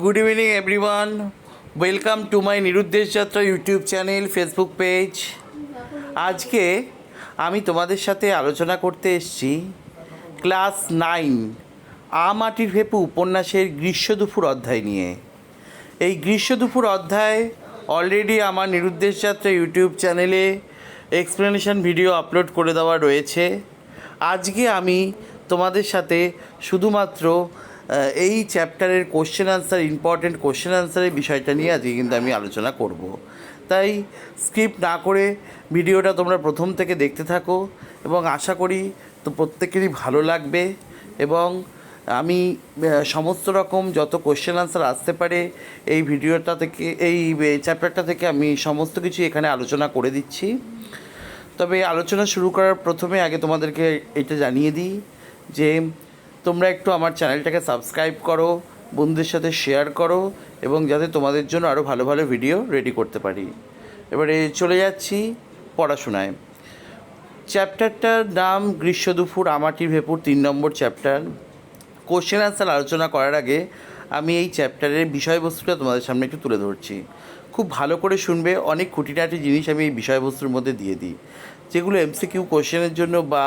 Good evening everyone welcome to my নিরুদ্দেশ যাত্রা YouTube channel Facebook page আজকে আমি তোমাদের সাথে আলোচনা করতে এসেছি ক্লাস নাইন আ মাটির ভেপু উপন্যাসের গ্রীষ্ম দুপুর অধ্যায় নিয়ে। এই গ্রীষ্ম দুপুর অধ্যায় অলরেডি আমার নিরুদ্দেশ যাত্রা ইউটিউব চ্যানেলে এক্সপ্লেনেশন ভিডিও আপলোড করে দেওয়া রয়েছে। আজকে আমি তোমাদের সাথে শুধুমাত্র এই চ্যাপ্টারের কোশ্চেন আনসার ইম্পর্টেন্ট কোশ্চেন আনসারের বিষয়টা নিয়ে আজকে কিন্তু আমি আলোচনা করব। তাই স্কিপ না করে ভিডিওটা তোমরা প্রথম থেকে দেখতে থাকো এবং আশা করি তো প্রত্যেকেরই ভালো লাগবে এবং আমি সমস্ত রকম যত কোশ্চেন আনসার আসতে পারে এই ভিডিওটা থেকে, এই চ্যাপ্টারটা থেকে আমি সমস্ত কিছু এখানে আলোচনা করে দিচ্ছি। তবে আলোচনা শুরু করার প্রথমে আগে তোমাদেরকে এটা জানিয়ে দিই যে তোমরা একটু আমার চ্যানেলটাকে সাবস্ক্রাইব করো, বন্ধুদের সাথে শেয়ার করো এবং যাতে তোমাদের জন্য আরও ভালো ভালো ভিডিও রেডি করতে পারি। এবারে চলে যাচ্ছি পড়াশোনায়। চ্যাপ্টারটার নাম গ্রীষ্ম দুপুর, আমাটির ভেপুর, তিন নম্বর চ্যাপ্টার কোশ্চেন আনসার আলোচনা করার আগে আমি এই চ্যাপ্টারের বিষয়বস্তুটা তোমাদের সামনে একটু তুলে ধরছি। খুব ভালো করে শুনবে, অনেক খুঁটিনাটি জিনিস আমি এই বিষয়বস্তুর মধ্যে দিয়ে দিই। যেগুলো এমসিকিউ কোশ্চেনের জন্য বা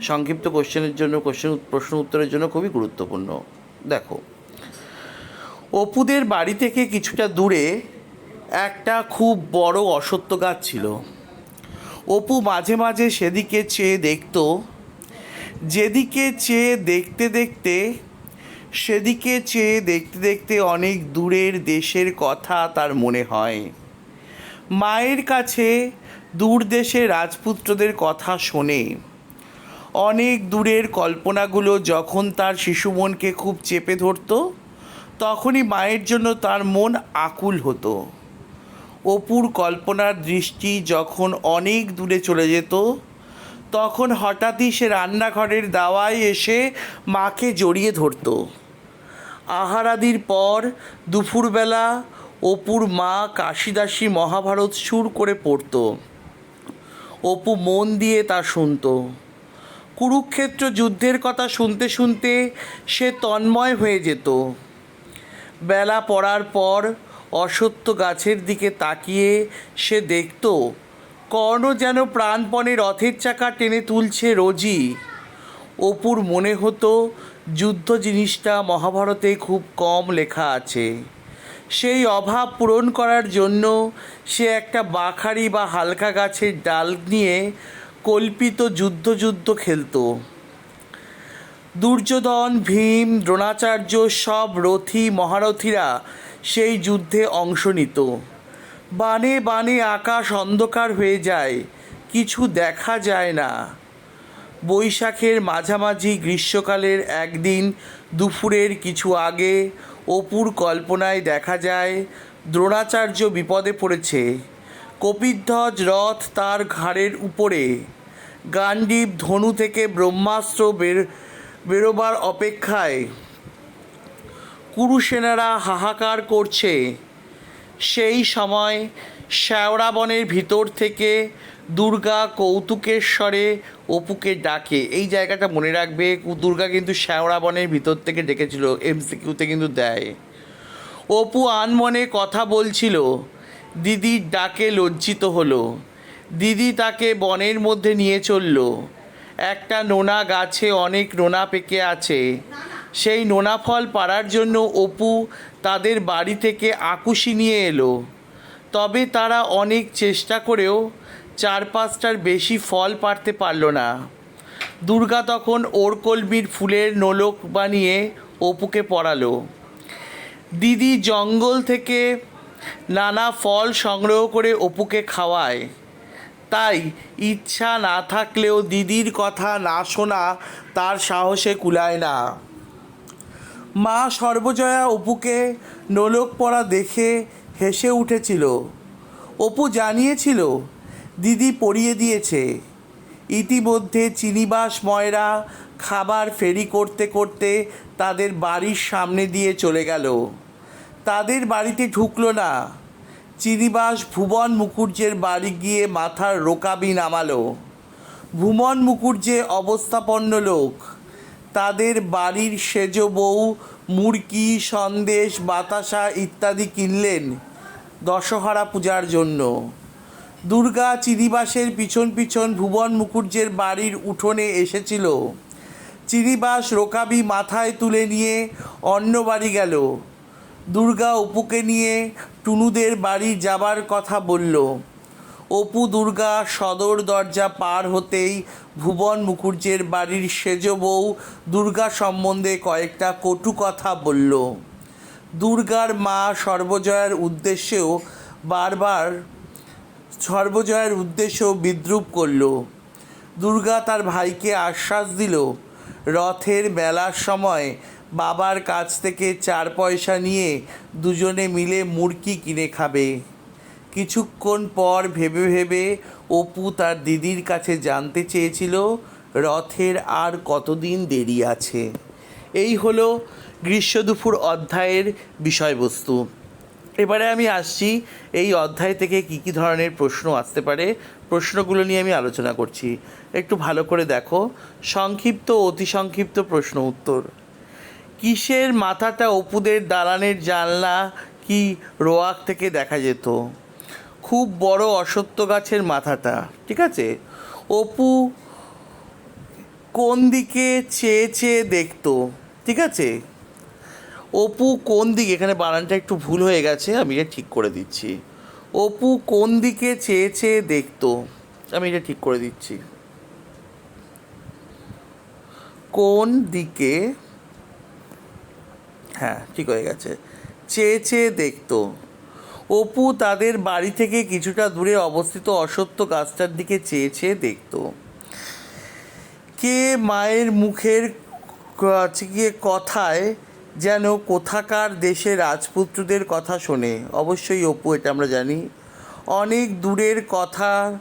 সংক্ষিপ্ত কোশ্চেনের জন্য কোশ্চেন প্রশ্ন উত্তরের জন্য খুবই গুরুত্বপূর্ণ। দেখো, অপুদের বাড়ি থেকে কিছুটা দূরে একটা খুব বড় অসত্য গাছ ছিল। অপু মাঝে মাঝে সেদিকে চেয়ে দেখতো, যেদিকে চেয়ে দেখতে দেখতে, সেদিকে চেয়ে দেখতে দেখতে অনেক দূরের দেশের কথা তার মনে হয়। মায়ের কাছে দূর দেশে রাজপুত্রদের কথা শোনে। অনেক দূরের কল্পনাগুলো যখন তার শিশু মনকে খুব চেপে ধরতো, তখনই মায়ের জন্য তার মন আকুল হতো। অপুর কল্পনার দৃষ্টি যখন অনেক দূরে চলে যেত, তখন হঠাৎই সে রান্নাঘরের দাওয়ায় এসে মাকে জড়িয়ে ধরত। আহারাদির পর দুপুরবেলা অপুর মা কাশিদাসী মহাভারত সুর করে পড়তো। অপু মন দিয়ে তা শুনতো। কুরুক্ষেত্র যুদ্ধের কথা শুনতে শুনতে সে তন্ময় হয়ে যেত। বেলা পড়ার পর অসত্য গাছের দিকে তাকিয়ে সে দেখত, কর্ণ যেন প্রাণপণে রথের চাকা টেনে তুলছে রোজই। অপুর মনে হতো, যুদ্ধ জিনিসটা মহাভারতে খুব কম লেখা আছে। সেই অভাব পূরণ করার জন্য সে একটা বাখারি বা হালকা গাছের ডাল নিয়ে কল্পিত যুদ্ধ যুদ্ধ খেলতো। দুর্যোধন, ভীম, দ্রোণাচার্য সব রথী, মহারথীরা সেই যুদ্ধে অংশ নিত। বানে বানে আকাশ অন্ধকার হয়ে যায়, কিছু দেখা যায় না। বৈশাখের মাঝামাঝি গ্রীষ্মকালের একদিন দুপুরের কিছু আগে অপুর কল্পনায় দেখা যায়, দ্রোণাচার্য বিপদে পড়েছে। কপিধ্বজ রথ তার ঘাড়ের উপরে। গান্ডীব ধনু থেকে ব্রহ্মাস্ত্র বের, বেরোবার অপেক্ষায়। কুরুসেনারা হাহাকার করছে। সেই সময় শ্যাওড়াবনের ভিতর থেকে দুর্গা কৌতুকেশ্বরে অপুকে ডাকে। এই জায়গাটা মনে রাখবে, দুর্গা কিন্তু শ্যাওড়া বনের ভিতর থেকে ডেকেছিল, এমসিকিউতে কিন্তু দেয়। অপু আনমনে কথা বলছিল দিদির ডাকে লজ্জিত হলো। দিদি তাকে বনের মধ্যে নিয়ে চলল। একটা নোনা গাছে অনেক নোনা পেকে আছে। সেই নোনা ফল পাড়ার জন্য অপু তাদের বাড়ি থেকে আকুশি নিয়ে এলো। তবে তারা অনেক চেষ্টা করেও চার পাঁচটার বেশি ফল পারতে পারল না। দুর্গা তখন ওরকলমির ফুলের নোলক বানিয়ে অপুকে পড়ালো। দিদি জঙ্গল থেকে নানা ফল সংগ্রহ করে অপুকে খাওয়ায়। তাই ইচ্ছা না থাকলেও দিদির কথা না শোনা তার সাহসে কুলায় না। মা সর্বজয়া অপুকে নোলক পড়া দেখে হেসে উঠেছিল। অপু জানিয়েছিল দিদি পরিয়ে দিয়েছে। ইতিমধ্যে চিনিবাস ময়রা খাবার ফেরি করতে করতে তাদের বাড়ির সামনে দিয়ে চলে গেল। তাদের বাড়িতে ঢুকলো না। চিনিবাস ভুবন মুখুর্জের বাড়ি গিয়ে মাথার রোকাবি নামালো। ভুবন মুখুর্জে অবস্থাপন্ন লোক। তাদের বাড়ির সেজ বউ মুরকি সন্দেশ, বাতাসা ইত্যাদি কিনলেন দশহরা পূজার জন্য। দুর্গা চিনিবাসের পিছন পিছন ভুবন মুখুর্জের বাড়ির উঠোনে এসেছিল। চিনিবাস রোকাবি মাথায় তুলে নিয়ে অন্য বাড়ি গেল। দুর্গা অপুকে নিয়ে টুনুদের বাড়ি যাবার কথা বলল। অপু দুর্গা সদর দরজা পার হতেই ভুবন মুখুর্জের বাড়ির সেজ বউ দুর্গা সম্বন্ধে কয়েকটা কটু কথা বলল। দুর্গার মা সর্বজয়ার উদ্দেশ্যেও বারবার সর্বজয়ের উদ্দেশ্য বিদ্রুপ করল। দুর্গা তার ভাইকে আশ্বাস দিল, রথের বেলার সময় বাবার কাছ থেকে চার পয়সা নিয়ে দুজনে মিলে মুরকি কিনে খাবে। কিছুক্ষণ পর ভেবে ভেবে অপু তার দিদির কাছে জানতে চেয়েছিল, রথের আর কতদিন দেরি আছে। এই হলো গ্রীষ্ম দুপুর অধ্যায়ের বিষয়বস্তু। এবারে আমি আসছি এই অধ্যায় থেকে কী কী ধরনের প্রশ্ন আসতে পারে, প্রশ্নগুলো নিয়ে আমি আলোচনা করছি। একটু ভালো করে দেখো। সংক্ষিপ্ত অতি সংক্ষিপ্ত প্রশ্ন উত্তর। কিসের মাথাটা অপুদের দালানের জানলা কি রোয়াক থেকে দেখা যেত? খুব বড় অসত্য গাছের মাথাটা, ঠিক আছে? অপু কোন দিকে চেয়ে চেয়ে দেখতো, ঠিক আছে? অপু কোন দিকে? এখানে বানানটা একটু ভুল হয়ে গেছে, আমি এটা ঠিক করে দিচ্ছি। অপু কোন দিকে চেয়ে চেয়ে দেখতো? আমি এটা ঠিক করে দিচ্ছি। কোন দিকে? হ্যাঁ ঠিক হয়ে গেছে। চেয়ে চেয়ে দেখতো। অপু তাদের বাড়ি থেকে কিছুটা দূরে অবস্থিত অসত্য গাছটার দিকে চেয়ে চেয়ে দেখতো। কে মায়ের মুখের গিয়ে কথায় যেন কোথাকার দেশে রাজপুত্রদের কথা শোনে। অবশ্যই অপু, এটা আমরা জানি। অনেক দূরের কথা,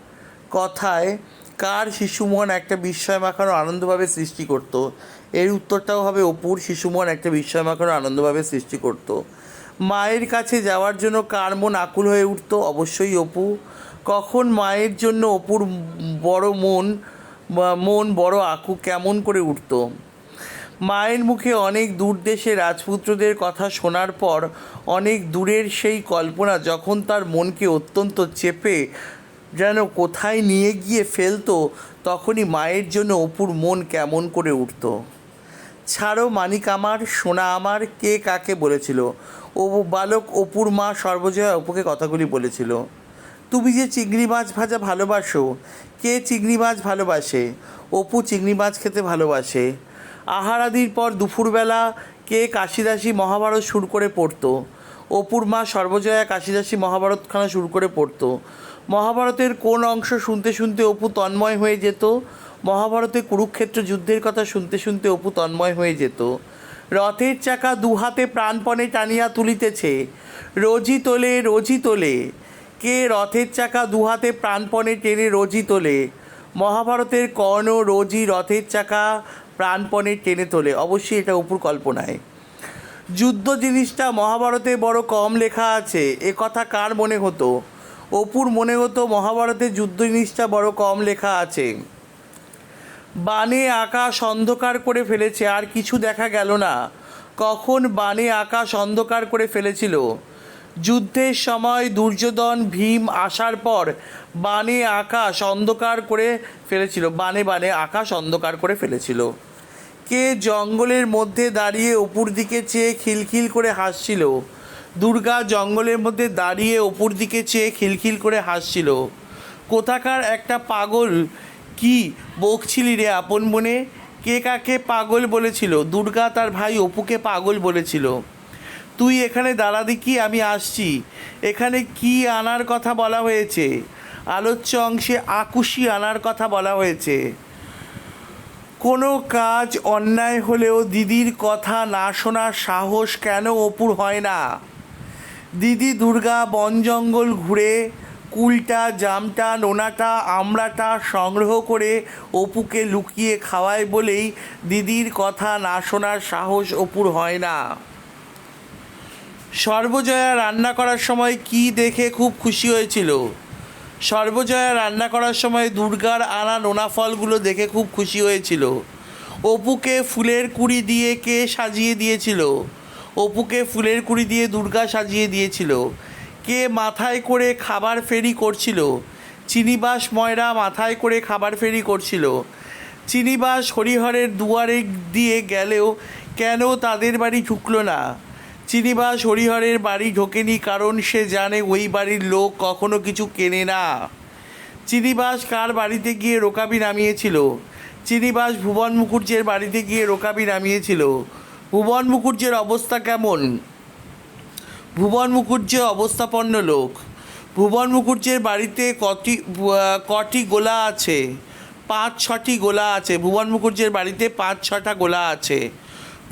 কথায় কার শিশুমন একটা বিস্ময় মাখানো আনন্দভাবে সৃষ্টি করতো? এর উত্তরটাও হবে অপুর, শিশুমন একটা বিস্ময় মাখানো আনন্দভাবে সৃষ্টি করতো। মায়ের কাছে যাওয়ার জন্য কার মন আকুল হয়ে উঠতো? অবশ্যই অপু। কখন মায়ের জন্য অপুর বড় মন মন বড় আকু কেমন করে উঠতো? মায়ের মুখে অনেক দূর দেশে রাজপুত্রদের কথা শোনার পর অনেক দূরের সেই কল্পনা যখন তার মনকে অত্যন্ত চেপে যেন কোথায় নিয়ে গিয়ে ফেলতো, তখনই মায়ের জন্য অপুর মন কেমন করে উঠতো। ছাড়ো মানিক আমার, সোনা আমার, কে কাকে বলেছিল? ও বালক, অপুর মা সর্বজয়া অপুকে কথাগুলি বলেছিল। তুমি যে চিংড়ি মাছ ভাজা ভালোবাসো, কে চিংড়ি মাছ ভালোবাসে? অপু চিংড়ি মাছ খেতে ভালোবাসে। আহারাদির পর দুপুরবেলা কে কাশিদাসী মহাভারত শুরু করে পড়তো? অপুর মা সর্বজয়া কাশিদাসী মহাভারতখানা শুরু করে পড়তো। মহাভারতের কোন অংশ শুনতে শুনতে অপু তন্ময় হয়ে যেত? মহাভারতে কুরুক্ষেত্র যুদ্ধের কথা শুনতে শুনতে অপু তন্ময় হয়ে যেত। রথের চাকা দুহাতে প্রাণপণে টানিয়া তুলিতেছে। রোজি তোলে রোজি তোলে। কে রথের চাকা দুহাতে প্রাণপণে টেনে রোজি তোলে? মহাভারতের কর্ণ, রোজি, রথের চাকা প্রাণপণে টেনে তোলে। অবশ্যই এটা অপুর কল্পনায়। যুদ্ধ জিনিসটা মহাভারতে বড় কম লেখা আছে। এ কথা কার মনে হতো? অপুর মনে হতো মহাভারতে যুদ্ধ জিনিসটা বড় কম লেখা আছে। বানে আকাশ অন্ধকার করে ফেলেছে, আর কিছু দেখা গেল না। কখন বানে আকাশ অন্ধকার করে ফেলেছিল? যুদ্ধের সময় দুর্যোধন ভীম আসার পর বানে আকাশ অন্ধকার করে ফেলেছিল। বানে বানে আকাশ অন্ধকার করে ফেলেছিল। কে জঙ্গলের মধ্যে দাঁড়িয়ে অপুর দিকে চেয়ে খিলখিল করে হাসছিল? দুর্গা জঙ্গলের মধ্যে দাঁড়িয়ে অপুর দিকে চেয়ে খিলখিল করে হাসছিল। কোথাকার একটা পাগল? কি বকছিলি রে আপন মনে? কে কাকে পাগল বলেছিল? দুর্গা তার ভাই অপুকে পাগল বলেছিল। তুই এখানে দাঁড়াদি কি? আমি আসছি। এখানে কি আনার কথা বলা হয়েছে? আলোচ্য অংশে আকুশি আনার কথা বলা হয়েছে। কোনো কাজ অন্যায় হলেও দিদির কথা না শোনার সাহস কেন অপুর হয় না? দিদি দুর্গা বন জঙ্গল ঘুরে, কুলটা, জামটা, নোনাটা, আমড়াটা সংগ্রহ করে অপুকে লুকিয়ে খাওয়ায় বলেই দিদির কথা না শোনার সাহস অপুর হয় না। সর্বজয়া রান্না করার সময় কি দেখে খুব খুশি হয়েছিল? সর্বজয়া রান্না করার সময় দুর্গার আনা নোনা ফলগুলো দেখে খুব খুশি হয়েছিল। অপুকে ফুলের কুড়ি দিয়ে কে সাজিয়ে দিয়েছিল? অপুকে ফুলের কুড়ি দিয়ে দুর্গা সাজিয়ে দিয়েছিল। কে মাথায় করে খাবার ফেরি করছিল? চিনিবাস ময়রা মাথায় করে খাবার ফেরি করছিল। চিনিবাস হরিহরের দুয়ারে দিয়ে গেলেও কেন তাদের বাড়ি ঢুকলো না? চিনিবাস হরিহরের বাড়ি ঢোকেনি কারণ সে জানে ওই বাড়ির লোক কখনো কিছু কেনে না। চিনিবাস কার বাড়িতে গিয়ে রোকাবি নামিয়েছিল? চিনিবাস ভুবন মুখুর্জের বাড়িতে গিয়ে রোকাবি নামিয়েছিল। ভুবন মুখুর্জের অবস্থা কেমন? ভুবন মুখুর্জি অবস্থাপন্ন লোক। ভুবন মুখুর্জের বাড়িতে কটি কটি গোলা আছে? পাঁচ, ছটি গোলা আছে। ভুবন মুখুর্জের বাড়িতে পাঁচ, ছটা গোলা আছে।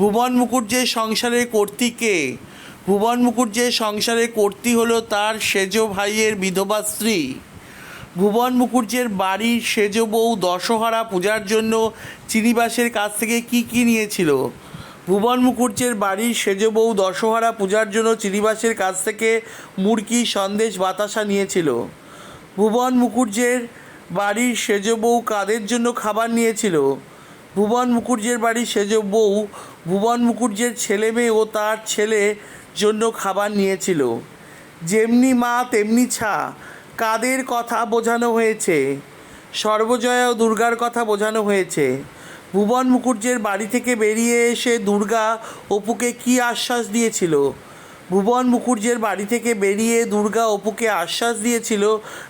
ভুবন মুখুর্জের সংসারের কর্তী কে? ভুবন মুখুর্জের সংসারের কর্তী হলো তার সেজ ভাইয়ের বিধবা স্ত্রী। ভুবন মুখুর্জের বাড়ির সেজ বউ দশহরা পূজার জন্য চিনিবাসের কাছ থেকে কি কি নিয়েছিল? ভুবন মুখুর্জের বাড়ির সেজ বউ দশহরা পূজার জন্য চিনিবাসের কাছ থেকে মুরকি সন্দেশ, বাতাসা নিয়েছিল। ভুবন মুখুর্জের বাড়ির সেজ বউ কাদের জন্য খাবার নিয়েছিল? ভুবন মুখুর্জের বাড়ির সেজ বউ। ভুবন মুখুর্জের ছেলে মেয়ে ও তার ছেলে জন্য খাবার নিয়েছিল। যেমনি মা, তেমনি ছা। কাদের কথা বোঝানো হয়েছে? সর্বজয়া ও দুর্গার কথা বোঝানো হয়েছে। ভুবন মুখুর্জের বাড়ি থেকে বেরিয়ে এসে দুর্গা অপুকে কি আশ্বাস দিয়েছিল? ভুবন মুখুর্জের বাড়ি থেকে বেরিয়ে দুর্গা অপুকে আশ্বাস দিয়েছিল,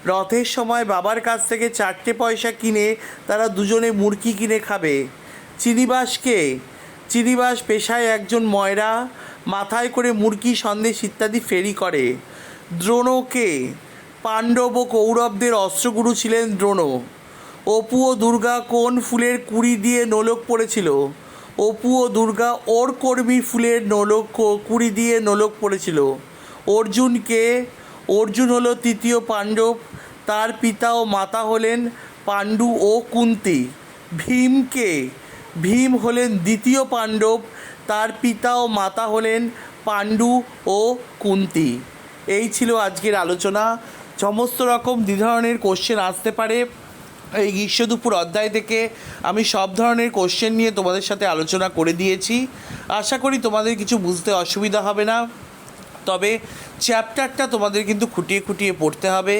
রথের সময় বাবার কাছ থেকে চারটে পয়সা কিনে তারা দুজনে মুরগি কিনে খাবে। চিনিবাসকে চিনিবাস পেশায় একজন ময়রা, মাথায় করে মুরগি সন্দেশ ইত্যাদি ফেরি করে। দ্রোণকে পাণ্ডব ও কৌরবদের অস্ত্রগুরু ছিলেন দ্রোণ। অপু ও দুর্গা কোন ফুলের কুড়ি দিয়ে নোলক পড়েছিল? অপু ও দুর্গা ওর কর্মী ফুলের নোলক কুড়ি দিয়ে নোলক পড়েছিল। অর্জুনকে, অর্জুন হলো তৃতীয় পাণ্ডব, তার পিতা ও মাতা হলেন পাণ্ডু ও কুন্তি। ভীমকে, ভীম হলেন দ্বিতীয় পাণ্ডব, তার পিতা ও মাতা হলেন পাণ্ডু ও কুন্তি। এই ছিল আজকের আলোচনা। সমস্ত রকম দু ধরনের কোশ্চেন আসতে পারে। এই গ্রীষ্ম দুপুর অধ্যায় থেকে আমি সব ধরনের কোশ্চেন নিয়ে তোমাদের সাথে আলোচনা করে দিয়েছি। আশা করি তোমাদের কিছু বুঝতে অসুবিধা হবে না। তবে চ্যাপ্টারটা তোমাদের কিন্তু খুঁটিয়ে খুঁটিয়ে পড়তে হবে।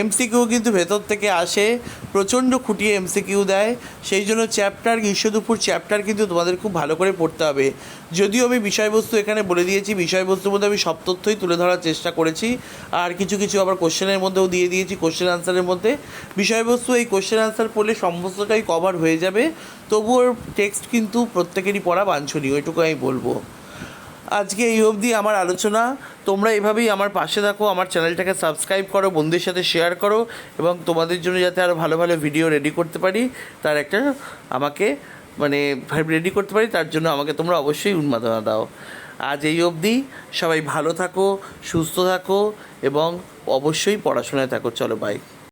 এমসিকিউ কিন্তু ভেতর থেকে আসে, প্রচণ্ড খুঁটিয়ে এমসিকিউ দেয়। সেই জন্য চ্যাপ্টার গ্রীষ্ম দুপুর চ্যাপ্টার কিন্তু তোমাদের খুব ভালো করে পড়তে হবে। যদিও আমি বিষয়বস্তু এখানে বলে দিয়েছি, বিষয়বস্তুর মধ্যে আমি সব তথ্যই তুলে ধরার চেষ্টা করেছি। আর কিছু কিছু আবার কোশ্চেনের মধ্যেও দিয়ে দিয়েছি, কোশ্চেন আনসারের মধ্যে। বিষয়বস্তু এই কোশ্চেন আনসার পড়লে সমস্তটাই কভার হয়ে যাবে। তবুও টেক্সট কিন্তু প্রত্যেকেরই পড়া বাঞ্ছনীয় এটুকু আমি বলব। আজকে এই অবধি আমার আলোচনা। তোমরা এভাবেই আমার পাশে থাকো, আমার চ্যানেলটাকে সাবস্ক্রাইব করো, বন্ধুদের সাথে শেয়ার করো এবং তোমাদের জন্য যাতে আরও ভালো ভালো ভিডিও রেডি করতে পারি, তার একটা আমাকে মানে রেডি করতে পারি, তার জন্য আমাকে তোমরা অবশ্যই উন্মাদনা দাও। আজ এই অবধি সবাই ভালো থাকো, সুস্থ থাকো এবং অবশ্যই পড়াশোনায় থাকো। চলো বাই